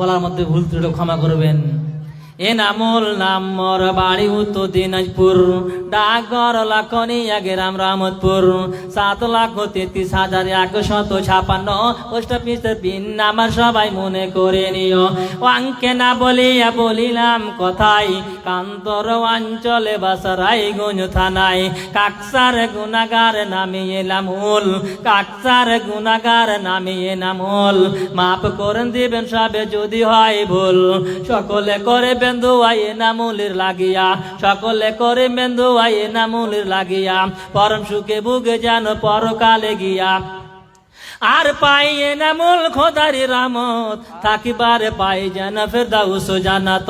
বলার মধ্যে ভুল ত্রুটি ক্ষমা করবেন। এ নামল নাম মোর বাড়ি উত্তর দিনাজপুর। ডাকঘর লাখনিয়া গ্রাম রামতপুর। সাত লাখ তেত্রিশ হাজার একশত ছাপান্ন। পোস্ট অফিসের পিন আমার সবাই মনে করে নিও। অঙ্কে না বলিয়া বলিলাম কথাই। কান্তর অঞ্চলে বাসারাই গুঞ্জ থানায়। কাকসার গুনাগার নামে এলাম উল কাকসার গুনাগার নামে নামল। মাফ করেন দিবেন সবে যদি হয় ভুল। সকলে করে বেন্দু আই নামুলির লাগিয়া। সকলে করে মেন্দু আই নামুলির লাগিয়া। পরম সুখে বুকে যেন পরকালে গিয়া। আর পাই না মূল খোদারি রামত, থাকিবার পাই যেন ফেরদাউস জানাত।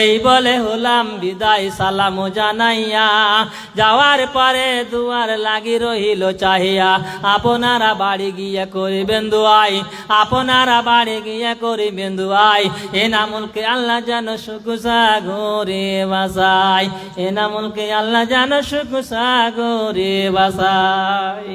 এই বলে হলাম বিদায়, সালাম জানাইয়া। যাওয়ার পরে দুয়ার লাগি রহিল চাহিয়া। আপনারা বাড়ি গিয়ে করিবেন দুয়াই, আপনারা বাড়ি গিয়ে করিবেন দুয়াই। এ নামুলকে আল্লাহ যেন সুখ সাগরে বাসাই এ নামুলকে আল্লাহ যেন সুখ সাগরে বাসাই